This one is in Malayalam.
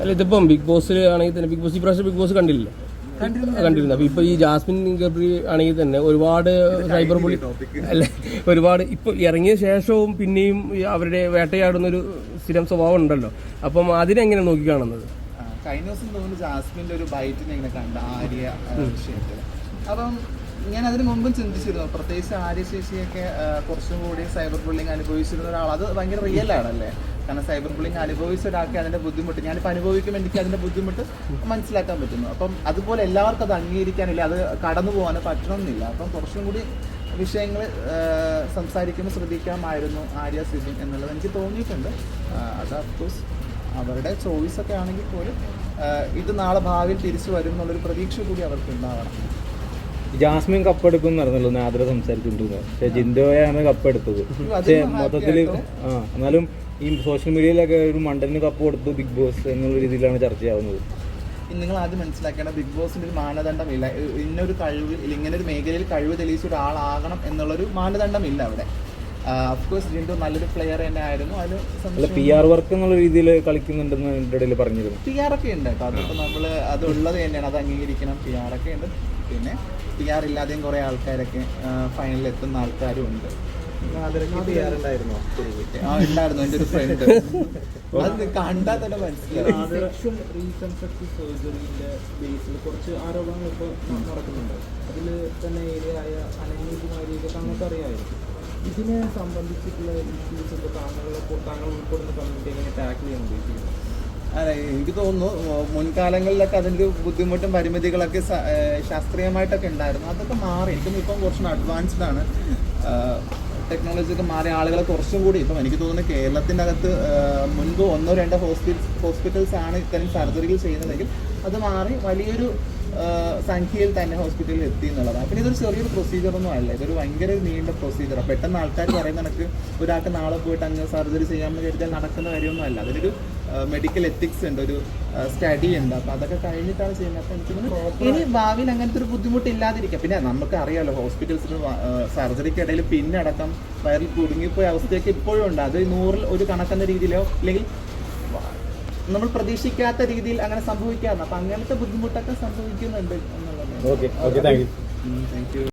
അല്ല ഇതിപ്പം ബിഗ് ബോസിൽ ആണെങ്കിൽ തന്നെ ബിഗ് ബോസ് ഈ പ്രാവശ്യം ബിഗ് ബോസ് കണ്ടില്ല കണ്ടിരുന്നു. അപ്പൊ ഇപ്പൊ ഈ ജാസ്മിൻ ഗബ്രി ആണെങ്കിൽ തന്നെ ഒരുപാട് സൈബർ ബുള്ളി അല്ലെ ഒരുപാട് ഇപ്പൊ ഇറങ്ങിയ ശേഷവും പിന്നെയും അവരുടെ വേട്ടയാടുന്ന ഒരു സ്ഥിരം സ്വഭാവം ഉണ്ടല്ലോ. അപ്പം അതിനെങ്ങനെ നോക്കി കാണുന്നത്? കഴിഞ്ഞ ദിവസം തോന്നുന്നു ജാസ്മിന്റെ ഒരു ബൈറ്റിനെ ഇങ്ങനെ കണ്ട ആര്യ അപ്പം ഞാൻ അതിന് മുമ്പും ചിന്തിച്ചിരുന്നു. പ്രത്യേകിച്ച് ആര്യ ശേഷിയൊക്കെ കുറച്ചും കൂടി സൈബർ ബുള്ളിങ് അനുഭവിച്ചിരുന്ന ഒരാൾ അത് ഭയങ്കര റിയൽ ആണല്ലേ? കാരണം സൈബർ ബുള്ളിങ് അനുഭവിച്ച ഒരാൾക്ക് അതിന്റെ ബുദ്ധിമുട്ട് ഞാനിപ്പോൾ അനുഭവിക്കുമ്പോൾ എനിക്ക് അതിന്റെ ബുദ്ധിമുട്ട് മനസ്സിലാക്കാൻ പറ്റുന്നു. അപ്പം അതുപോലെ എല്ലാവർക്കും അത് അംഗീകരിക്കാനില്ല അത് കടന്നു പോകാനോ പറ്റണമെന്നില്ല. അപ്പം കുറച്ചും കൂടി വിഷയങ്ങൾ സംസാരിക്കുമ്പോൾ ശ്രദ്ധിക്കാമായിരുന്നു ആര്യ സിബിൻ എന്നുള്ളത് എനിക്ക് തോന്നിയിട്ടുണ്ട്. അത് അഫ്കോഴ്സ് അവരുടെ ചോയ്സൊക്കെ ആണെങ്കിൽ പോലും ഇത് നാളെ ഭാവിയിൽ തിരിച്ചു വരും എന്നുള്ളൊരു പ്രതീക്ഷ കൂടി അവർക്ക് ഉണ്ടാവണം. ജാസ്മിൻ കപ്പ് എടുക്കും നടന്നല്ലോ നാദ്ര സംസാരിച്ചിട്ടുണ്ട്. പക്ഷെ ജിൻഡോയാണ് കപ്പ് എടുത്തത്. പക്ഷെ മൊത്തത്തിൽ ആ എന്നാലും ഈ സോഷ്യൽ മീഡിയയിലൊക്കെ ഒരു മണ്ടലിന് കപ്പ് കൊടുത്തു ബിഗ് ബോസ് എന്നുള്ള രീതിയിലാണ് ചർച്ചയാവുന്നത്. നിങ്ങൾ ആദ്യം മനസ്സിലാക്കേണ്ട ബിഗ് ബോസിന്റെ ഒരു മാനദണ്ഡമില്ല. ഇന്നൊരു കഴിവ് ഇങ്ങനെ ഒരു മേഖലയിൽ കഴിവ് തെളിയിച്ച ഒരാളാകണം എന്നുള്ളൊരു മാനദണ്ഡമില്ല അവിടെ. അഫ്കോഴ്സ് ജിൻഡു നല്ലൊരു പ്ലെയർ തന്നെ ആയിരുന്നു. അതിൽ പി ആർ വർക്ക് എന്നുള്ള രീതിയിൽ കളിക്കുന്നുണ്ടെന്ന് എന്റെ ഇടയിൽ പറഞ്ഞിരുന്നു. പി ആർ ഒക്കെ ഉണ്ട് കേട്ടോ. അതിപ്പോൾ നമ്മൾ അത് ഉള്ളത് തന്നെയാണ്. അത് അംഗീകരിക്കണം. പി ആർ ഒക്കെ ഉണ്ട്. പിന്നെ പി ആർ ഇല്ലാതെയും കുറേ ആൾക്കാരൊക്കെ ഫൈനലിൽ എത്തുന്ന ആൾക്കാരും ഉണ്ട്. ഉണ്ടായിരുന്നു? എന്റെ ഒരു ഫ്രണ്ട് അത് കണ്ടാൽ തന്നെ മനസ്സിലായി ഇതിനെ സംബന്ധിച്ചിട്ടുള്ള ഇഷ്യൂസ് താങ്കളെ താങ്കൾ ഉൾപ്പെടുന്ന കമ്മ്യൂണിറ്റി എങ്ങനെ ടാക്കിൾ അതെ എനിക്ക് തോന്നുന്നു മുൻകാലങ്ങളിലൊക്കെ അതിന്റെ ബുദ്ധിമുട്ടും പരിമിതികളൊക്കെ ശാസ്ത്രീയമായിട്ടൊക്കെ ഉണ്ടായിരുന്നു. അതൊക്കെ മാറി. എനിക്കും ഇപ്പം കുറച്ചും അഡ്വാൻസ്ഡ് ആണ്. ടെക്നോളജി ഒക്കെ മാറിയ ആളുകളെ കുറച്ചും കൂടി ഇപ്പം എനിക്ക് തോന്നുന്നു അകത്ത് മുൻപ് ഒന്നോ രണ്ടോ ഹോസ്പിറ്റൽസ് ഹോസ്പിറ്റൽസ് ആണ് ഇത്തരം സർജറികൾ ചെയ്യുന്നതെങ്കിൽ അത് മാറി വലിയൊരു സംഖ്യയിൽ തന്നെ ഹോസ്പിറ്റലിൽ എത്തി എന്നുള്ളതാണ്. പിന്നെ ഇതൊരു ചെറിയൊരു പ്രൊസീജിയർ ഒന്നും അല്ല. ഇതൊരു ഭയങ്കര നീണ്ട പ്രൊസീജിയറാണ് പെട്ടെന്ന് ആൾക്കാർ പറയുന്ന കണക്ക് ഒരാൾക്ക് നാളെ പോയിട്ട് അങ്ങ് സർജറി ചെയ്യാമെന്ന് കരുതിയാൽ നടക്കുന്ന കാര്യമൊന്നും അല്ല. അതിനൊരു മെഡിക്കൽ എത്തിക്സ് ഉണ്ട് ഒരു സ്റ്റഡി ഉണ്ട്. അപ്പൊ അതൊക്കെ കഴിഞ്ഞിട്ടാണ് ചെയ്യുന്നത്. അപ്പൊ എനിക്ക് ഇനി ഭാവിയിൽ അങ്ങനത്തെ ഒരു ബുദ്ധിമുട്ട് ഇല്ലാതിരിക്കാം പിന്നെ നമുക്ക് അറിയാലോ ഹോസ്പിറ്റൽസിൽ സർജറിക്ക് ഇടയിൽ പിന്നടക്കം വയറിൽ കുടുങ്ങിപ്പോയ അവസ്ഥയൊക്കെ ഇപ്പോഴും ഉണ്ട്. അത് നൂറിൽ ഒരു കണക്കെന്ന രീതിയിലോ അല്ലെങ്കിൽ നമ്മൾ പ്രതീക്ഷിക്കാത്ത രീതിയിൽ അങ്ങനെ സംഭവിക്കാറുണ്ട്. അപ്പൊ അങ്ങനത്തെ ബുദ്ധിമുട്ടൊക്കെ സംഭവിക്കുന്നുണ്ട് എന്നുള്ളത് താങ്ക് യു